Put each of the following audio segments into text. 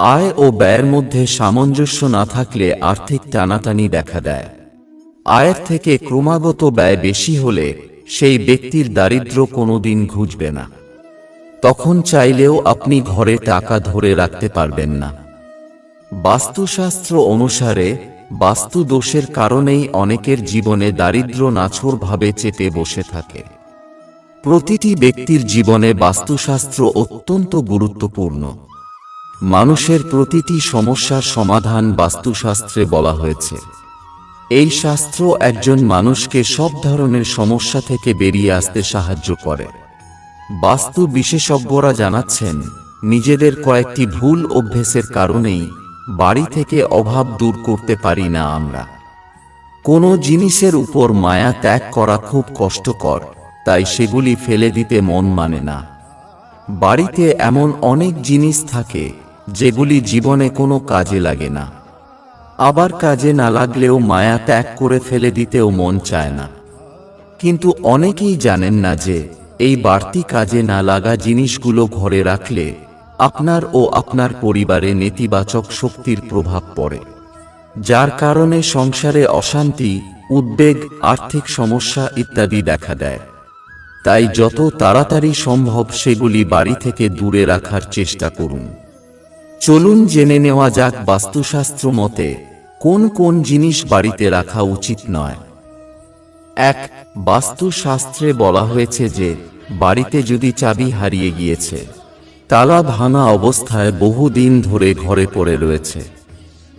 আয় ও ব্যয়ের মধ্যে সামঞ্জস্য না থাকলে আর্থিক টানাটানি দেখা দেয়। আয়ের থেকে ক্রমাগত ব্যয় বেশি হলে সেই ব্যক্তির দারিদ্র কোনোদিন ঘুচবে না। তখন চাইলেও আপনি ঘরে টাকা ধরে রাখতে পারবেন না। বাস্তুশাস্ত্র অনুসারে বাস্তু দোষের কারণেই অনেকের জীবনে দারিদ্র নাছরভাবে চেপে বসে থাকে। প্রতিটি ব্যক্তির জীবনে বাস্তুশাস্ত্র অত্যন্ত গুরুত্বপূর্ণ। মানুষের প্রতিটি সমস্যার সমাধান বাস্তুশাস্ত্রে বলা হয়েছে। এই শাস্ত্র একজন মানুষকে সব ধরনের সমস্যা থেকে বেরিয়ে আসতে সাহায্য করে। বাস্তু বিশেষজ্ঞরা জানাচ্ছেন, নিজেদের কয়েকটি ভুল অভ্যেসের কারণেই বাড়ি থেকে অভাব দূর করতে পারি না আমরা। কোনো জিনিসের উপর মায়া ত্যাগ করা খুব কষ্টকর, তাই সেগুলি ফেলে দিতে মন মানে না। বাড়িতে এমন অনেক জিনিস থাকে যেগুলি জীবনে কোনো কাজে লাগে না। আবার কাজে না লাগলেও মায়া ত্যাগ করে ফেলে দিতেও মন চায় না। কিন্তু অনেকেই জানেন না যে, এই বাড়তি কাজে না লাগা জিনিসগুলো ঘরে রাখলে আপনার ও আপনার পরিবারে নেতিবাচক শক্তির প্রভাব পড়ে, যার কারণে সংসারে অশান্তি, উদ্বেগ, আর্থিক সমস্যা ইত্যাদি দেখা দেয়। তাই যত তাড়াতাড়ি সম্ভব সেগুলি বাড়ি থেকে দূরে রাখার চেষ্টা করুন। চলুন জেনে নেওয়া যাক বাস্তুশাস্ত্র মতে, কোন কোন জিনিস বাড়িতে রাখা উচিত নয়। এক, বাস্তুশাস্ত্রে বলা হয়েছে যে, বাড়িতে যদি চাবি হারিয়ে গিয়েছে, তালা ভাঙা অবস্থায় বহুদিন ধরে ঘরে পড়ে রয়েছে।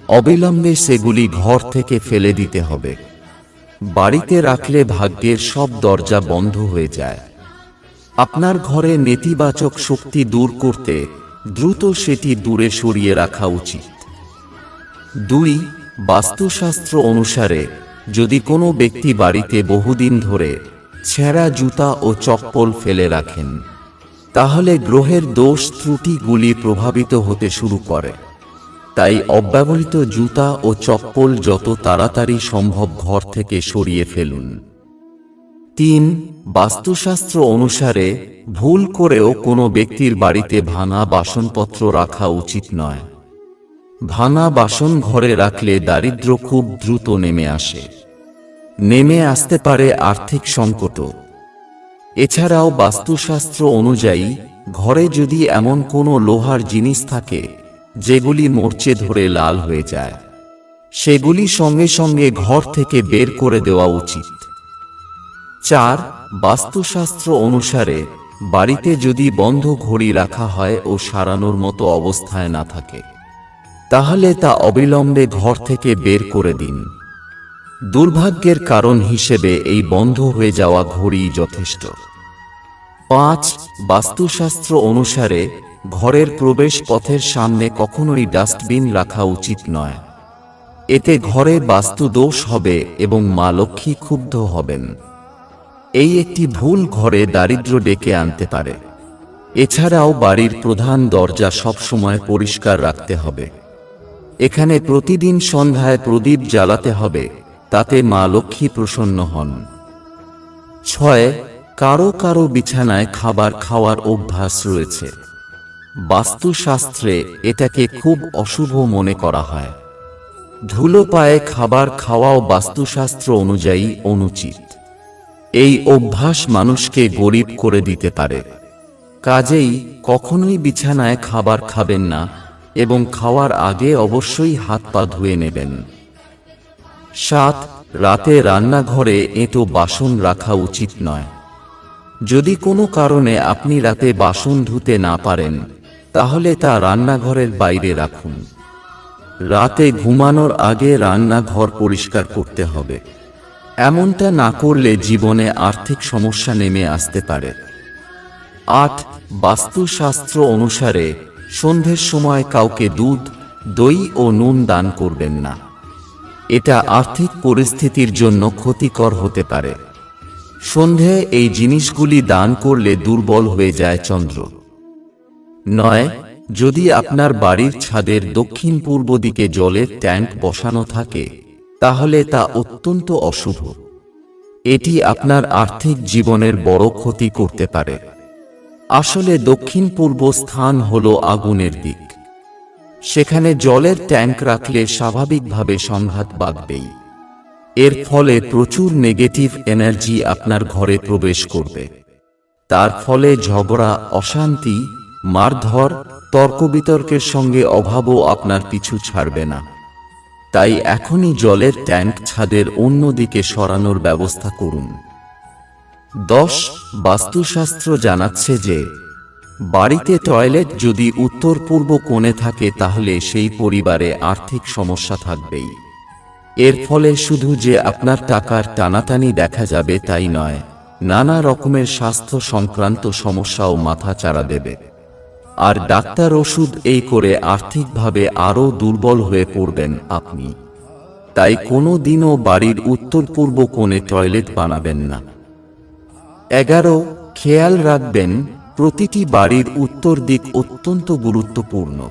অবিলম্বে সেগুলি ঘর থেকে ফেলে দিতে হবে। বাড়িতে রাখলে ভাগ্যের সব দরজা বন্ধ হয়ে যায়। আপনার ঘরে নেতিবাচক শক্তি দূর করতে দ্রুত সেটি দূরে সরিয়ে রাখা উচিত। দুই, বাস্তুশাস্ত্র অনুসারে, যদি কোনো ব্যক্তি বাড়িতে বহুদিন ধরে ছেঁড়া জুতা ও চপ্পল ফেলে রাখেন, তাহলে গ্রহের দোষ ত্রুটিগুলি প্রভাবিত হতে শুরু করে। তাই অব্যবহৃত জুতা ও চপ্পল যত তাড়াতাড়ি সম্ভব ঘর থেকে সরিয়ে ফেলুন। তিন, বাস্তুশাস্ত্র অনুসারে, ভুল করেও কোনো ব্যক্তির বাড়িতে ভাঙা বাসনপত্র রাখা উচিত নয়। ভাঙা বাসন ঘরে রাখলে দারিদ্র খুব দ্রুত নেমে আসে। নেমে আসতে পারে আর্থিক সংকট। এছাড়াও বাস্তুশাস্ত্র অনুযায়ী, ঘরে যদি এমন কোনো লোহার জিনিস থাকে, যেগুলি মরচে ধরে লাল হয়ে যায়, সেগুলি সঙ্গে সঙ্গে ঘর থেকে বের করে দেওয়া উচিত। চার, বাস্তুশাস্ত্র অনুসারে, বাড়িতে যদি বন্ধ ঘড়ি রাখা হয় ও সারানোর মতো অবস্থায় না থাকে, তাহলে তা অবিলম্বে ঘর থেকে বের করে দিন। দুর্ভাগ্যের কারণ হিসেবে এই বন্ধ হয়ে যাওয়া ঘড়ি যথেষ্ট। পাঁচ, বাস্তুশাস্ত্র অনুসারে, ঘরের প্রবেশ পথের সামনে কখনোই ডাস্টবিন রাখা উচিত নয়। এতে ঘরে বাস্তু দোষ হবে এবং মা লক্ষ্মী ক্ষুব্ধ হবেন। এই একটি ভুল ঘরে দারিদ্র ডেকে আনতে পারে। এছাড়াও বাড়ির প্রধান দরজা সবসময় পরিষ্কার রাখতে হবে। এখানে প্রতিদিন সন্ধ্যায় প্রদীপ জ্বালাতে হবে, তাতে মা লক্ষ্মী প্রসন্ন হন। ছয়, কারও কারও বিছানায় খাবার খাওয়ার অভ্যাস রয়েছে। বাস্তুশাস্ত্রে এটাকে খুব অশুভ মনে করা হয়। ধুলো পায়ে খাবার খাওয়াও বাস্তুশাস্ত্র অনুযায়ী অনুচিত। এই অভ্যাস মানুষকে গরিব করে দিতে পারে। কাজেই কখনোই বিছানায় খাবার খাবেন না এবং খাওয়ার আগে অবশ্যই হাত পা ধুয়ে নেবেন। সাত, রাতে রান্নাঘরে এঁটো বাসন রাখা উচিত নয়। যদি কোনো কারণে আপনি রাতে বাসন ধুতে না পারেন, তাহলে তা রান্নাঘরের বাইরে রাখুন। রাতে ঘুমানোর আগে রান্নাঘর পরিষ্কার করতে হবে। এমনটা না করলে জীবনে আর্থিক সমস্যা নেমে আসতে পারে। আট, বাস্তুশাস্ত্র অনুসারে সন্ধ্যের সময় কাউকে দুধ, দই ও নুন দান করবেন না। এটা আর্থিক পরিস্থিতির জন্য ক্ষতিকর হতে পারে। সন্ধে এই জিনিসগুলি দান করলে দুর্বল হয়ে যায় চন্দ্র। নয়, যদি আপনার বাড়ির ছাদের দক্ষিণ পূর্ব দিকে জলের ট্যাঙ্ক বসানো থাকে তাহলে তা অত্যন্ত অশুভ। এটি আপনার আর্থিক জীবনের বড় ক্ষতি করতে পারে। আসলে দক্ষিণ পূর্ব স্থান হল আগুনের দিক। সেখানে জলের ট্যাঙ্ক রাখলে স্বাভাবিকভাবে সংঘাত বাঁধবেই। এর ফলে প্রচুর নেগেটিভ এনার্জি আপনার ঘরে প্রবেশ করবে। তার ফলে ঝগড়া, অশান্তি, মারধর তর্ক বিতর্কের সঙ্গে অভাবও আপনার পিছু ছাড়বে না। তাই এখনই জলের ট্যাঙ্ক ছাদের অন্য দিকে সরানোর ব্যবস্থা করুন। দশ, বাস্তুশাস্ত্র জানাচ্ছে যে, বাড়িতে টয়লেট যদি উত্তর পূর্ব কোণে থাকে তাহলে সেই পরিবারে আর্থিক সমস্যা থাকবেই। এর ফলে শুধু যে আপনার টাকার টানাটানি দেখা যাবে তাই নয়, নানা রকমের স্বাস্থ্য সংক্রান্ত সমস্যাও মাথা চাড়া দেবে। আর ডাক্তার ওষুধ এই করে আর্থিকভাবে আরও দুর্বল হয়ে পড়বেন আপনি। তাই কোনো দিনও বাড়ির উত্তর পূর্ব কোণে টয়লেট বানাবেন না। এগারো, খেয়াল রাখবেন, প্রতিটি বাড়ির উত্তর দিক অত্যন্ত গুরুত্বপূর্ণ।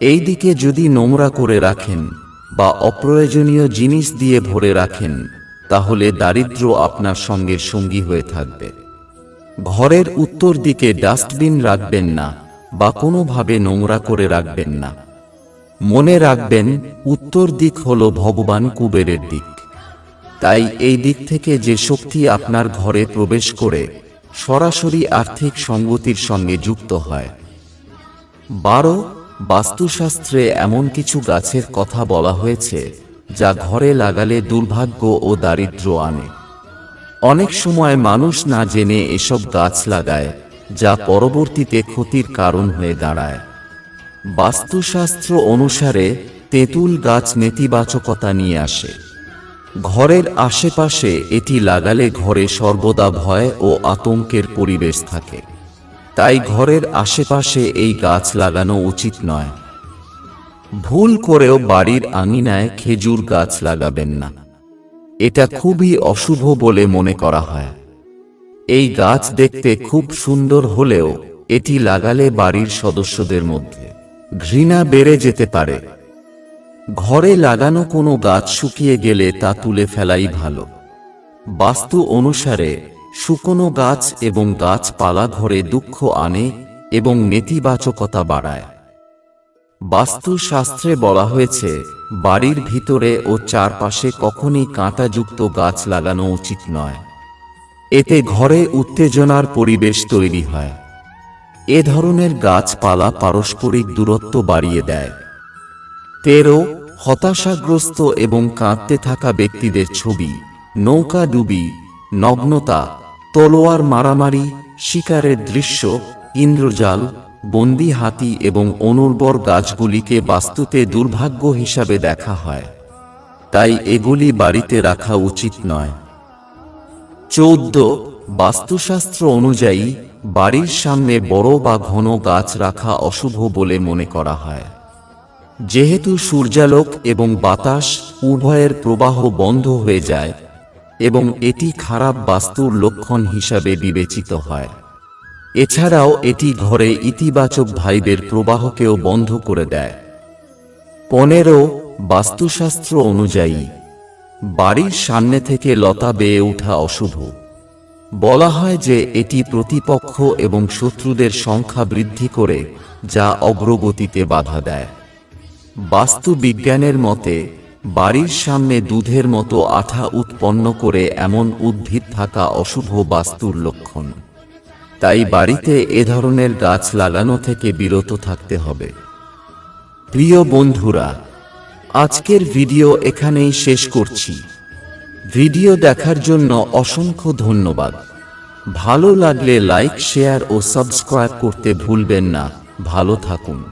এই দিকে যদি নোংরা করে রাখেন বা অপ্রয়োজনীয় জিনিস দিয়ে ভরে রাখেন, তাহলে দারিদ্র্য আপনার সঙ্গে সঙ্গী হয়ে থাকবে। ঘরের উত্তর দিকে ডাস্টবিন রাখবেন না। বা কোনোভাবে নোংরা করে রাখবেন না। মনে রাখবেন, উত্তর দিক হল ভগবান কুবেরের দিক। তাই এই দিক থেকে যে শক্তি আপনার ঘরে প্রবেশ করে, সরাসরি আর্থিক সঙ্গতির সঙ্গে যুক্ত হয়। বারো, বাস্তুশাস্ত্রে এমন কিছু গাছের কথা বলা হয়েছে, যা ঘরে লাগালে দুর্ভাগ্য ও দারিদ্র্য আনে। অনেক সময় মানুষ না জেনে এসব গাছ লাগায় যা পরবর্তীতে ক্ষতির কারণ হয়ে দাঁড়ায়। বাস্তুশাস্ত্র অনুসারে তেঁতুল গাছ নেতিবাচকতা নিয়ে আসে। ঘরের আশেপাশে এটি লাগালে ঘরে সর্বদা ভয় ও আতঙ্কের পরিবেশ থাকে। তাই ঘরের আশেপাশে এই গাছ লাগানো উচিত নয়। ভুল করেও বাড়ির আঙিনায় খেজুর গাছ লাগাবেন না। এটা খুবই অশুভ বলে মনে করা হয়। এই গাছ দেখতে খুব সুন্দর হলেও এটি লাগালে বাড়ির সদস্যদের মধ্যে ঘৃণা বেড়ে যেতে পারে। ঘরে লাগানো কোনো গাছ শুকিয়ে গেলে তা তুলে ফেলাই ভালো। বাস্তু অনুসারে, শুকনো গাছ এবং গাছপালা ঘরে দুঃখ আনে এবং নেতিবাচকতা বাড়ায়। বাস্তুশাস্ত্রে বলা হয়েছে, বাড়ির ভিতরে ও চারপাশে কখনই কাঁটাযুক্ত গাছ লাগানো উচিত নয়। এতে ঘরে উত্তেজনার পরিবেশ তৈরি হয়। এ ধরনের গাছপালা পারস্পরিক দূরত্ব বাড়িয়ে দেয়। তেরো, হতাশাগ্রস্ত এবং কাঁদতে থাকা ব্যক্তিদের ছবি, নৌকা ডুবি, নগ্নতা, তলোয়ার মারামারি, শিকারের দৃশ্য, ইন্দ্রজাল, বন্দি হাতি এবং অনুর্বর গাছগুলিকে বাস্তুতে দুর্ভাগ্য হিসাবে দেখা হয়। তাই এগুলি বাড়িতে রাখা উচিত নয়। চৌদ্দ বাস্তুশাস্ত্র অনুযায়ী বাড়ির সামনে বড় বা ঘন গাছ রাখা অশুভ বলে মনে করা হয়। যেহেতু সূর্যালোক এবং বাতাস উভয়ের প্রবাহ বন্ধ হয়ে যায় এবং এটি খারাপ বাস্তুর লক্ষণ হিসাবে বিবেচিত হয়। এছাড়াও এটি ঘরে ইতিবাচক ভাইবের প্রবাহকেও বন্ধ করে দেয়। পনেরো বাস্তুশাস্ত্র অনুযায়ী বাড়ির সামনে থেকে লতা বেয়ে ওঠা অশুভ। বলা হয় যে এটি প্রতিপক্ষ এবং শত্রুদের সংখ্যা বৃদ্ধি করে যা অগ্রগতিতে বাধা দেয়। বাস্তু বিজ্ঞানের মতে, বাড়ির সামনে দুধের মতো আঠা উৎপন্ন করে এমন উদ্ভিদ থাকা অশুভ বাস্তুর লক্ষণ। তাই বাড়িতে এ ধরনের গাছ লাগানো থেকে বিরত থাকতে হবে। প্রিয় বন্ধুরা আজকের ভিডিও এখানেই শেষ করছি। ভিডিও দেখার জন্য অসংখ্য ধন্যবাদ। ভালো লাগলে লাইক, শেয়ার ও সাবস্ক্রাইব করতে ভুলবেন না। ভালো থাকুন।